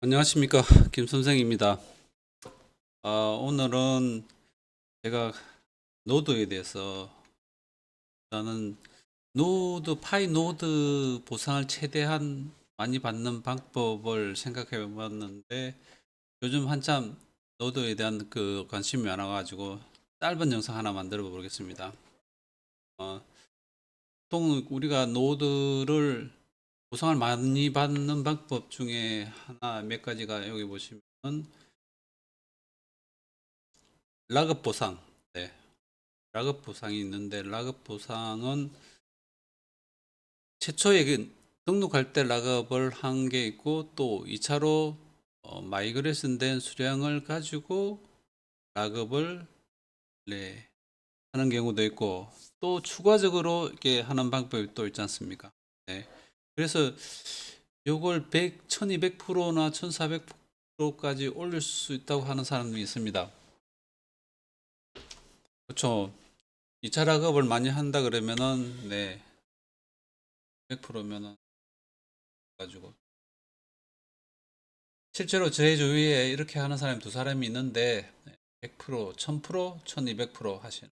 안녕하십니까 김 선생입니다. 아, 오늘은 제가 노드에 대해서 나는 노드 파이 노드 보상을 최대한 많이 받는 방법을 생각해 봤는데 요즘 한참 노드에 대한 그 관심이 많아 가지고 짧은 영상 하나 만들어 보겠습니다. 어, 보통 우리가 노드를 보상을 많이 받는 방법 중에 하나 몇 가지가 여기 보시면 락업 보상, 네, 락업 보상이 있는데 락업 보상은 최초에 그 등록할 때 락업을 한 게 있고 또 2차로 어, 마이그레이션 된 수량을 가지고 락업을 네, 하는 경우도 있고 또 추가적으로 이렇게 하는 방법이 또 있지 않습니까? 네. 그래서 요걸 100, 1200%나 1400%까지 올릴 수 있다고 하는 사람도 있습니다. 그렇죠. 2차 작업을 많이 한다 그러면은 네. 100%면은 가지고 실제로 제 주위에 이렇게 하는 사람이 두 사람이 있는데 100%, 1000%, 1200% 하시는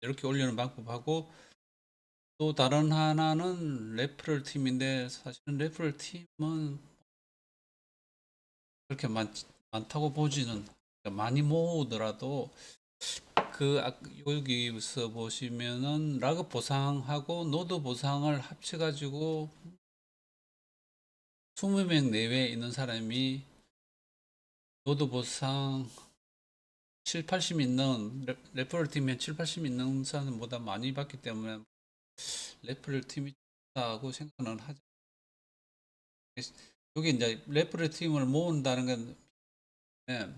이렇게 올리는 방법하고 또 다른 하나는 레퍼럴 팀인데 사실은 레퍼럴 팀은 그렇게 많, 많다고 보지는 많이 모으더라도 그 아- 여기서 보시면은 락업 보상하고 노드 보상을 합쳐 가지고 20명 내외에 있는 사람이 노드 보상 7, 80 있는 레- 레퍼럴 팀에 7, 80 있는 사람보다 많이 받기 때문에 레퍼럴 팀이 좋다고 생각은 하죠. 여기 이제 레퍼럴 팀을 모은다는 건 네,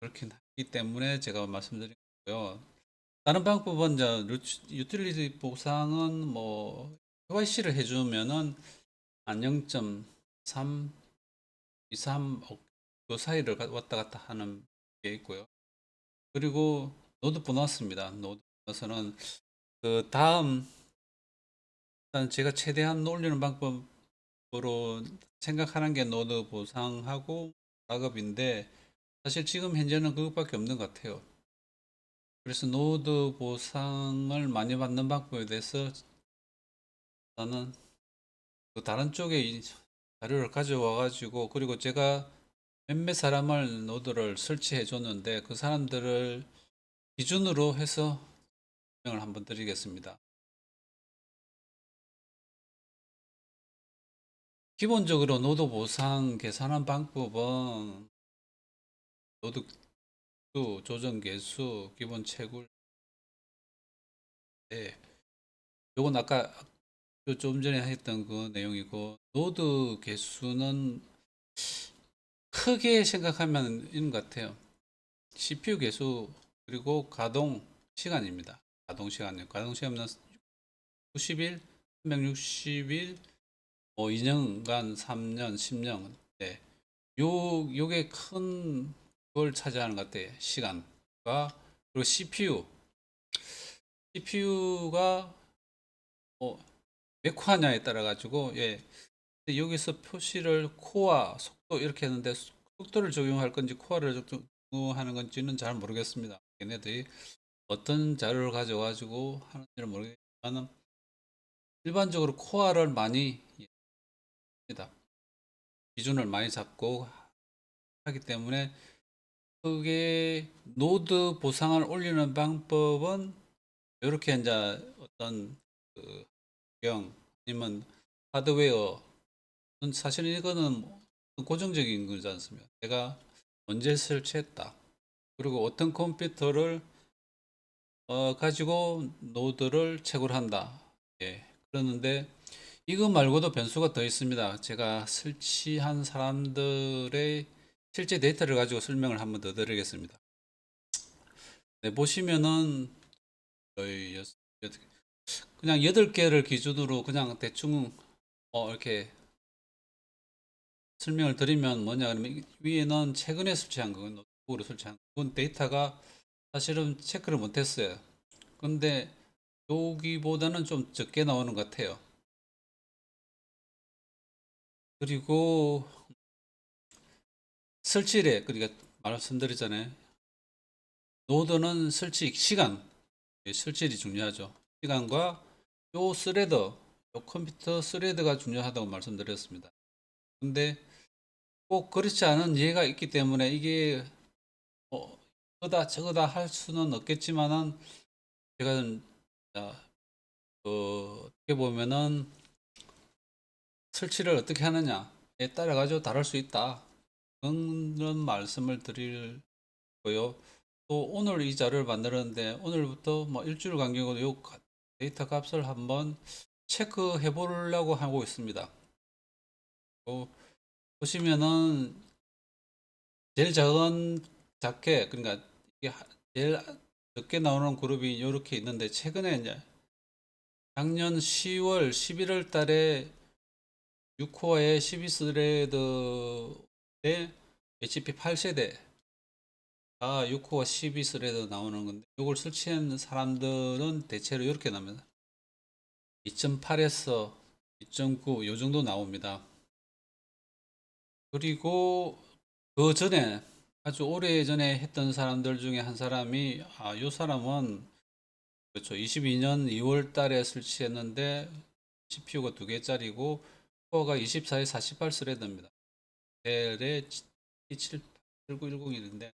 그렇긴 하기 때문에 제가 말씀드린 거고요. 다른 방법은 이제 유틸리티 보상은 뭐 KYC를 해주면은 한 0.3, 2, 3억 그 사이를 가- 왔다 갔다 하는 게 있고요. 그리고 노드 보너스입니다. 노드 보너스는 그 다음 일단 제가 최대한 올리는 방법으로 생각하는 게 노드 보상하고 작업인데 사실 지금 현재는 그것밖에 없는 것 같아요. 그래서 노드 보상을 많이 받는 방법에 대해서 저는 그 다른 쪽에 이 자료를 가져와 가지고 그리고 제가 몇몇 사람을 노드를 설치해 줬는데 그 사람들을 기준으로 해서 설명을 한번 드리겠습니다. 기본적으로 노드 보상 계산한 방법은 노드 수, 조정 개수, 기본 채굴. 네. 요건 아까 좀 전에 했던 그 내용이고 노드 개수는 크게 생각하면 이런 것 같아요. CPU 개수 그리고 가동 시간입니다. 가동 시간요. 가동 시간은 90일, 360일, 뭐 2년간 3년, 10년. 네. 요 요게 큰 걸 차지하는 것 같아요. 시간과 그리고 CPU. CPU가 뭐 몇 코어냐에 따라 가지고 예. 여기서 표시를 코어, 속도 이렇게 했는데 속도를 적용할 건지 코어를 적용하는 건지는 잘 모르겠습니다. 얘네들이 어떤 자료를 가져가지고 하는지는 모르겠지만 일반적으로 코어를 많이 합니다. 기준을 많이 잡고 하기 때문에 그게 노드 보상을 올리는 방법은 이렇게 이제 어떤 그 경 아니면 하드웨어 사실은 이거는 고정적인 거지 않습니까? 내가 언제 설치했다. 그리고 어떤 컴퓨터를 어, 가지고 노드를 채굴한다. 예. 그러는데 이거 말고도 변수가 더 있습니다. 제가 설치한 사람들의 실제 데이터를 가지고 설명을 한번 더 드리겠습니다. 네, 보시면은 그냥 8개를 기준으로 그냥 대충 어, 이렇게 설명을 드리면 뭐냐 그러면 이- 위에는 최근에 설치한 거, 노트북으로 설치한 거. 그건 데이터가 사실은 체크를 못했어요. 근데 여기보다는 좀 적게 나오는 것 같아요. 그리고 설치래 그러니까 말씀드리잖아요. 노드는 설치 시간, 예, 설치일이 중요하죠. 시간과 요 스레드, 요 컴퓨터 스레드가 중요하다고 말씀드렸습니다. 근데 꼭 그렇지 않은 예가 있기 때문에 이게 뭐 이거다 저거다 할 수는 없겠지만은 제가 자, 그 어떻게 보면은 설치를 어떻게 하느냐에 따라 가지고 다를 수 있다 그런 말씀을 드릴 거요. 또 오늘 이 자료를 만들었는데 오늘부터 뭐 일주일 간격으로 요 가- 데이터 값을 한번 체크해 보려고 하고 있습니다. 또 보시면은 제일 작은 작게 그러니까 이게 하- 제일 적게 나오는 그룹이 이렇게 있는데 최근에 이제 작년 10월 11월 달에 6코어의 12스레드의 HP 8세대 아 6코어 12스레드 나오는 건데 이걸 설치한 사람들은 대체로 이렇게 나옵니다. 2.8에서 2.9 요 정도 나옵니다. 그리고 그 전에 아주 오래 전에 했던 사람들 중에 한 사람이 아, 요 사람은 그렇죠. 22년 2월 달에 설치했는데 CPU가 두 개짜리고 코어가 24에 48 스레드입니다. 델의 7910인데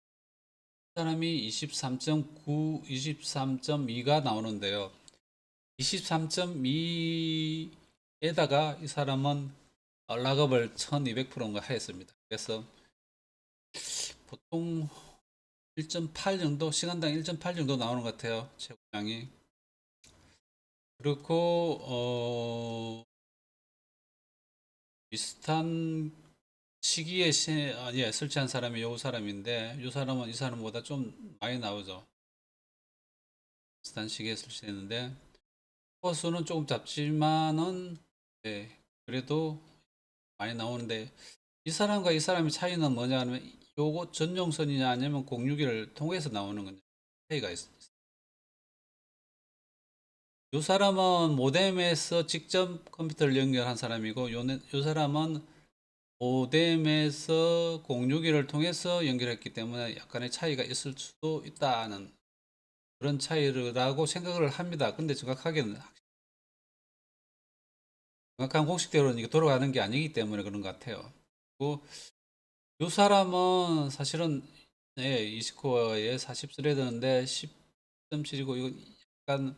사람이 23.9, 23.2가 나오는데요. 23.2에다가 이 사람은 락업을 1200%인가 했습니다. 그래서 보통 1.8 정도, 시간당 1.8 정도 나오는 것 같아요. 최고량이. 그리고, 어, 비슷한 시기에 시, 아, 예, 설치한 사람이 요 사람인데, 요 사람은 이 사람보다 좀 많이 나오죠. 비슷한 시기에 설치했는데, 코어수는 조금 작지만은, 예, 그래도 많이 나오는데, 이 사람과 이 사람의 차이는 뭐냐 하면, 요거 전용선이냐 아니면 061을 통해서 나오는 건지 차이가 있습니다. 요 사람은 모뎀에서 직접 컴퓨터를 연결한 사람이고, 요, 네- 요 사람은 모뎀에서 061을 통해서 연결했기 때문에 약간의 차이가 있을 수도 있다는 그런 차이라고 생각을 합니다. 근데 정확하게는 정확한 공식대로는 이게 돌아가는 게 아니기 때문에 그런 것 같아요. 그리고 요 사람은 사실은 네, 20코어에 40스레드인데 10.7이고 이거 약간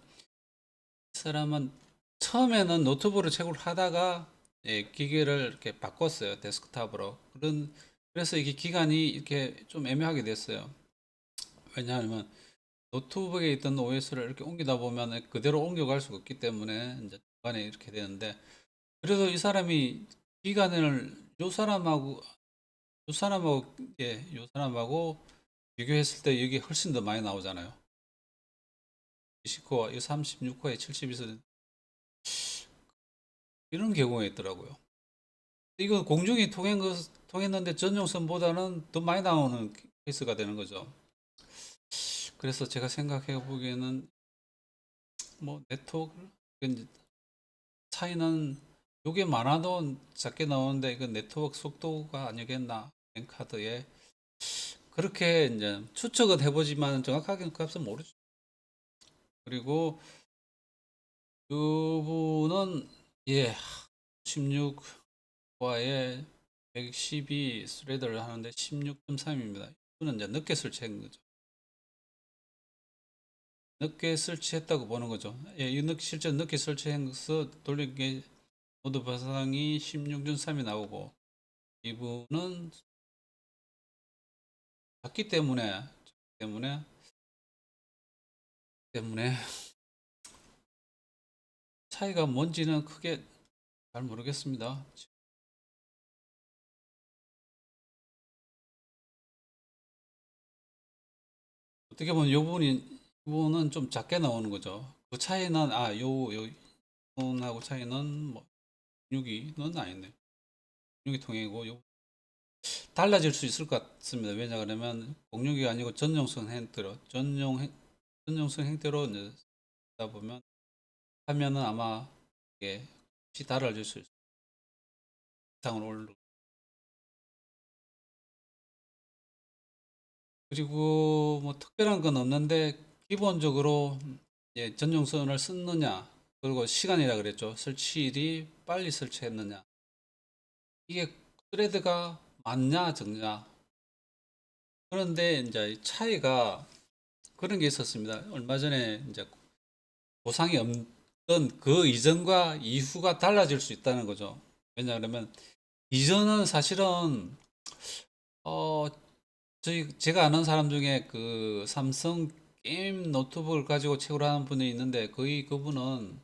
이 사람은 처음에는 노트북으로 채굴 하다가 예, 기계를 이렇게 바꿨어요 데스크탑으로. 그런 그래서 이게 기간이 이렇게 좀 애매하게 됐어요. 왜냐하면 노트북에 있던 OS를 이렇게 옮기다 보면 그대로 옮겨갈 수가 없기 때문에 이제 중간에 이렇게 되는데 그래도 이 사람이 기간을 요 사람하고 요 사람하고 예, 요 사람하고 비교했을 때 여기 훨씬 더 많이 나오잖아요 20코어, 이 36코어에 72서 이런 경우가 있더라고요. 이거 공중이 거 통했는데 전용선보다는 더 많이 나오는 케이스가 되는 거죠. 그래서 제가 생각해 보기에는 뭐 네트워크 이건 차이는 요게 많아도 작게 나오는데 이건 네트워크 속도가 아니겠나 엔카드에 그렇게 이제 추측은 해보지만 정확하게 값은 모르죠. 그리고 그분은 예 16과에 112 스레드를 하는데 16.3입니다. 이분은 이제 늦게 설치한 거죠. 늦게 설치했다고 보는 거죠. 예, 이 늦, 실제 늦게 설치해서 돌린 게 모두 바상이 16.3이 나오고 이분은 작기 때문에 때문에 때문에 차이가 뭔지는 크게 잘 모르겠습니다. 어떻게 보면 요 부분이 이 부분은 좀 작게 나오는 거죠. 그 차이는 아, 요, 요 부분하고 차이는 뭐 6이는 아닌데. 6이 통행이고 요 달라질 수 있을 것 같습니다. 왜냐 그러면 06이 아니고 전용성 형태로 전용 행- 전용성 형태로 이제 하다 보면 하면은 아마 이게 혹시 달라질 수 있을 이상을 올르. 그리고 뭐 특별한 건 없는데 기본적으로 예, 전용선을 썼느냐 그리고 시간이라 그랬죠. 설치일이 빨리 설치했느냐 이게 스레드가 많냐 적냐 그런데 이제 이 차이가 그런 게 있었습니다. 얼마 전에 이제 보상이 없던 그 이전과 이후가 달라질 수 있다는 거죠. 왜냐하면 이전은 사실은 어 저희 제가 아는 사람 중에 그 삼성 게임 노트북을 가지고 채굴 하는 분이 있는데 거의 그분은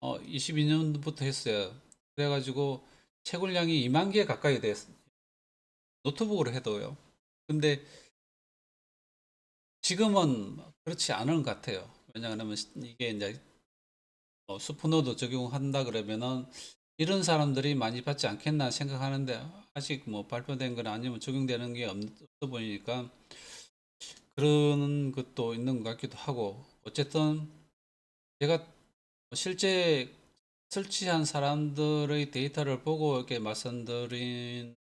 어 22년부터 했어요. 그래가지고 채굴량이 2만 개 가까이 됐어요. 노트북으로 해도요. 근데 지금은 그렇지 않은 것 같아요. 왜냐하면 이게 이제 어, 슈퍼노드 적용한다 그러면은 이런 사람들이 많이 받지 않겠나 생각하는데 아직 뭐 발표된 건 아니면 적용되는 게 없- 없어 보이니까 그런 것도 있는 것 같기도 하고 어쨌든 제가 실제 설치한 사람들의 데이터를 보고 이렇게 말씀드리는데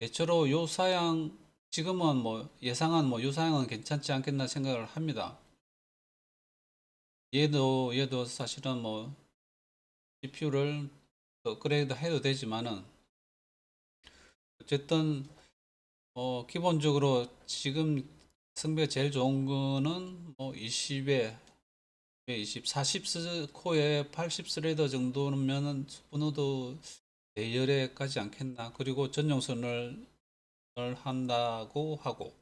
대체로 요 사양 지금은 뭐 예상한 뭐 요 사양은 괜찮지 않겠나 생각을 합니다. 얘도 얘도 사실은 뭐 GPU를 업그레이드 해도 되지만은 어쨌든 어 기본적으로 지금 성비가 제일 좋은 거는 뭐 20에 20, 40 코어에 80 스레더 정도면은 슈퍼노드 대열에 가지 않겠나. 그리고 전용선을 을 한다고 하고.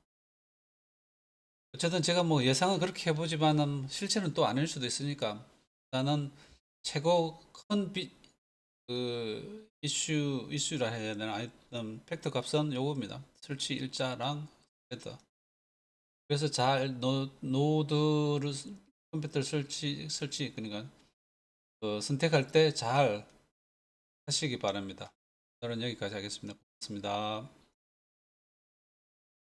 어쨌든 제가 뭐 예상은 그렇게 해보지만은 실제는 또 아닐 수도 있으니까 나는 최고 큰 비, 그 이슈 이슈라 해야 되나 하여튼 팩터 값은 요겁니다. 설치 일자랑 헤더. 그래서 잘 노, 노드를 컴퓨터 설치 설치 그러니까 그 선택할 때 잘 하시기 바랍니다. 오늘은 여기까지 하겠습니다. 고맙습니다.